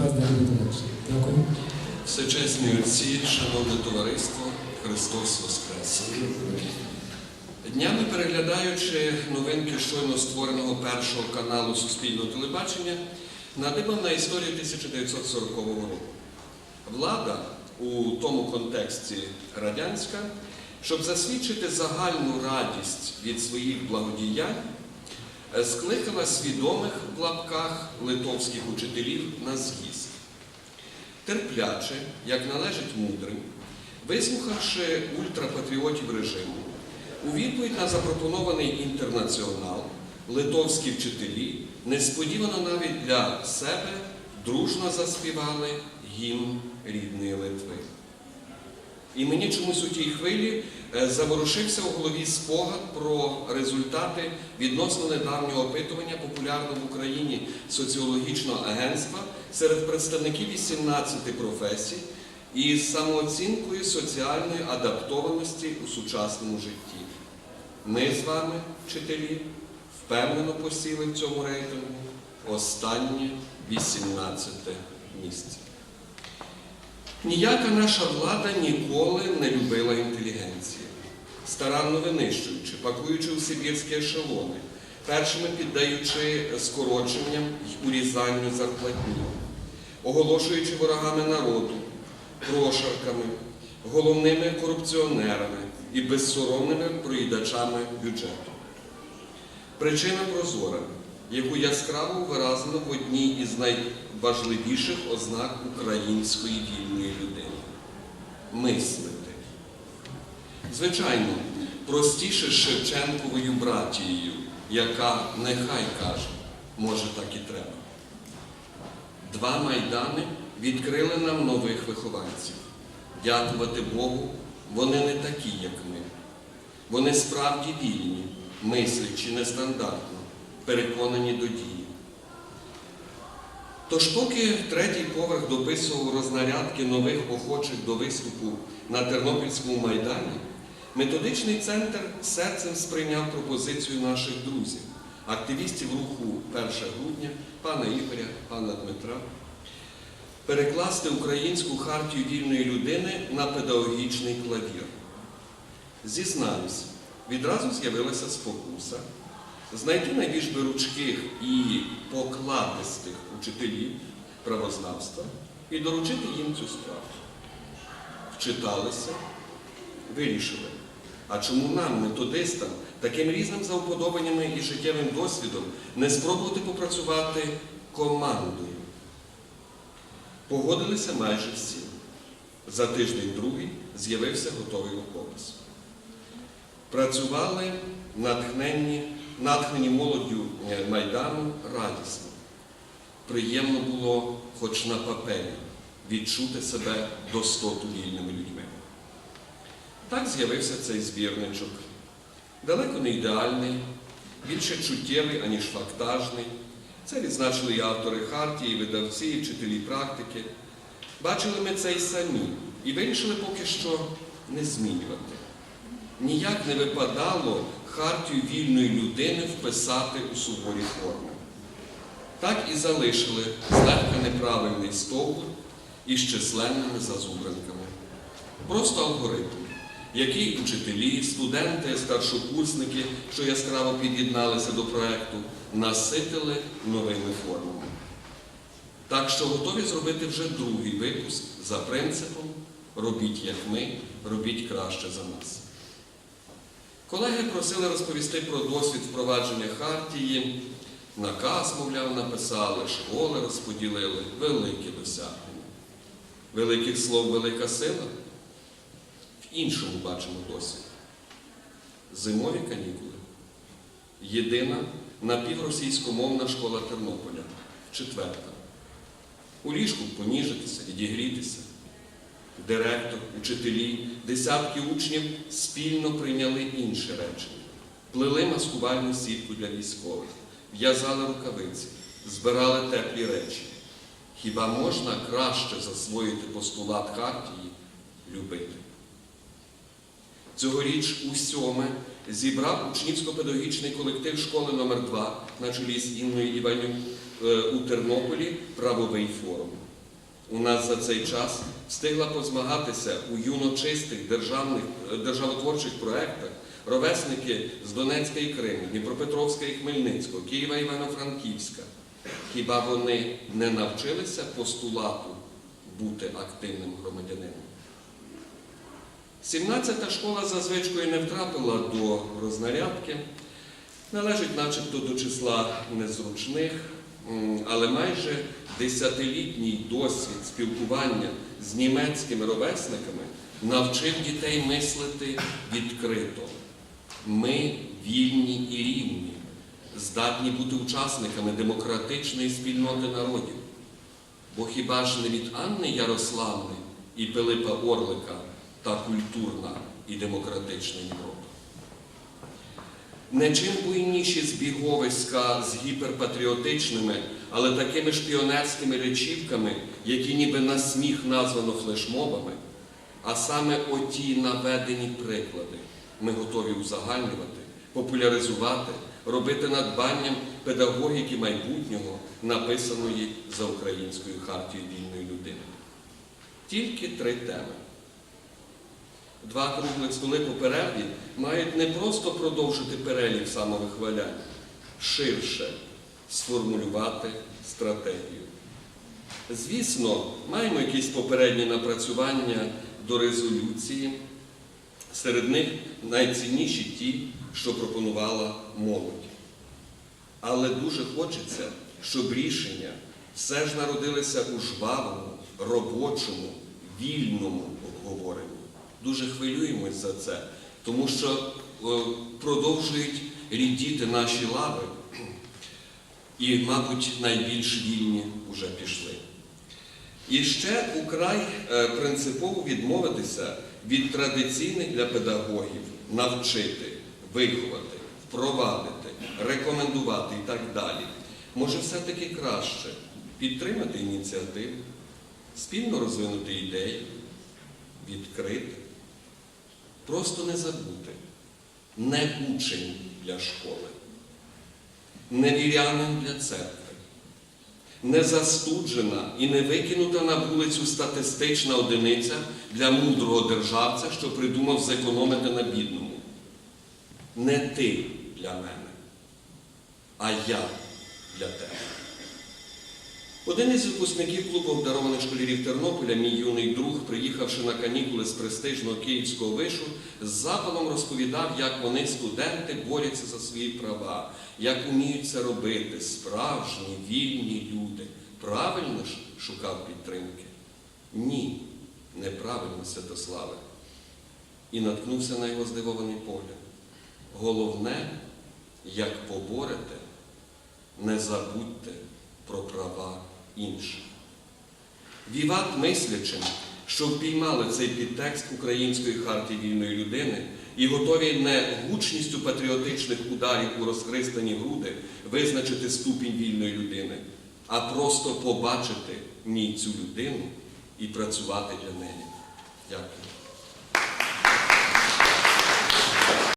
вас далі далі. Дякую. Всечесні отці, шановне товариство, Христос Воскрес! Днями переглядаючи новинки щойно створеного першого каналу Суспільного телебачення, надибав на історію 1940 року. Влада у тому контексті радянська, щоб засвідчити загальну радість від своїх благодіянь, скликала свідомих в лапках литовських учителів на з'їзд терпляче, як належить мудрим, вислухавши ультрапатріотів режиму, у відповідь на запропонований інтернаціонал, литовські вчителі несподівано навіть для себе дружно заспівали гімн рідної Литви. І мені чомусь у тій хвилі е, заворушився у голові спогад про результати відносно недавнього опитування популярного в Україні соціологічного агентства серед представників 18 професій із самооцінкою соціальної адаптованості у сучасному житті. Ми з вами, вчителі, впевнено посіли в цьому рейтингу останнє 18 місце. Ніяка наша влада ніколи не любила інтелігенції, старанно винищуючи, пакуючи у сибірські ешелони, першими піддаючи скороченням й урізанню зарплатні, оголошуючи ворогами народу, прошарками, головними корупціонерами і безсоромними проїдачами бюджету. Причина прозора, яку яскраво виразено в одній із найважливіших ознак української вільної людини мислити. Звичайно, простіше Шевченковою братією, яка нехай каже, може так і треба. Два майдани відкрили нам нових вихованців. Дякувати Богу, вони не такі, як ми. Вони справді вільні, мислячи нестандартно, переконані до дії. Тож, поки третій поверх дописував рознарядки нових охочих до виступу на Тернопільському майдані, методичний центр серцем сприйняв пропозицію наших друзів, активістів руху 1 грудня, пана Ігоря, пана Дмитра, перекласти українську хартію вільної людини на педагогічний клавір. Зізнаюсь, відразу з'явилася спокуса знайти найбільш беручких і покладистих учителів правознавства і доручити їм цю справу. Вчиталися, вирішили. А чому нам, методистам, таким різним за уподобаннями і життєвим досвідом не спробувати попрацювати командою? Погодилися майже всі. За тиждень-другий з'явився готовий рукопис. Працювали натхненні, натхнені молоддю е, Майдану радісно. Приємно було, хоч на папері, відчути себе достоту вільними людьми. Так з'явився цей збірничок. Далеко не ідеальний, більше чуттєвий, аніж фактажний. Це відзначили і автори Хартії, і видавці, і вчителі практики. Бачили ми це й самі і вирішили поки що не змінювати. Ніяк не випадало хартію вільної людини вписати у суворі форми. Так і залишили злегка неправильний стовбур із численними зазубринками. Просто алгоритм, який учителі, студенти, старшокурсники, що яскраво під'єдналися до проекту, наситили новими формами. Так що готові зробити вже другий випуск за принципом робіть як ми, робіть краще за нас. Колеги просили розповісти про досвід впровадження Хартії. Наказ, мовляв, написали, школи розподілили, великі досягнення. Великих слов велика сила. В іншому бачимо досвід. Зимові канікули. Єдина напівросійськомовна школа Тернополя. Четверта. У ліжку поніжитися, відігрітися. Директор, учителі, десятки учнів спільно прийняли інше речення. Плели маскувальну сітку для військових, в'язали рукавиці, збирали теплі речі. Хіба можна краще засвоїти постулат Хартії любити? Цьогоріч у сьоме зібрав учнівсько-педагогічний колектив школи номер 2 на чолі з Інною Іванюк е, у Тернополі правовий форум. У нас за цей час встигла позмагатися у юночистих е, державотворчих проєктах ровесники з Донецька і Криму, Дніпропетровська і Хмельницького, Києва і Івано-Франківська. Хіба вони не навчилися постулату бути активним громадянином? 17-та школа за звичкою не втрапила до рознарядки, належить начебто до числа незручних, але майже десятилітній досвід спілкування з німецькими ровесниками навчив дітей мислити відкрито. Ми вільні і рівні, здатні бути учасниками демократичної спільноти народів. Бо хіба ж не від Анни Ярославни і Пилипа Орлика та культурна і демократична Європа? Не чим буйніші збіговиська з гіперпатріотичними, але такими ж піонерськими речівками, які ніби на сміх названо флешмобами, а саме оті наведені приклади ми готові узагальнювати, популяризувати, робити надбанням педагогіки майбутнього, написаної за Українською хартією вільної людини. Тільки три теми. Два круглих столи по перерві мають не просто продовжити перелік самовихвалянь, ширше сформулювати стратегію. Звісно, маємо якісь попередні напрацювання до резолюції. Серед них найцінніші ті, що пропонувала молодь. Але дуже хочеться, щоб рішення все ж народилися у жвавому, робочому, вільному обговоренні. Дуже хвилюємось за це, тому що е, продовжують рідіти наші лави, і, мабуть, найбільш вільні вже пішли. І ще украй е, принципово відмовитися від традиційних для педагогів навчити, виховати, впровадити, рекомендувати і так далі. Може, все-таки краще підтримати ініціативу, спільно розвинути ідеї, відкрити, просто не забути, не учень для школи, не вірянин для церкви не застуджена і не викинута на вулицю статистична одиниця для мудрого державця, що придумав зекономити на бідному. Не ти для мене, а я для тебе. Один із випускників клубу обдарованих школярів Тернополя, мій юний друг, приїхавши на канікули з престижного київського вишу, з запалом розповідав, як вони, студенти, борються за свої права, як уміють це робити справжні, вільні люди. Правильно ж шукав підтримки? Ні, неправильно, Святославе. І наткнувся на його здивований погляд. Головне, як поборете, не забудьте про права інших. Віват мислячим, що впіймали цей підтекст Української хартії вільної людини і готові не гучністю патріотичних ударів у розхристані груди визначити ступінь вільної людини, а просто побачити мій цю людину і працювати для неї. Дякую.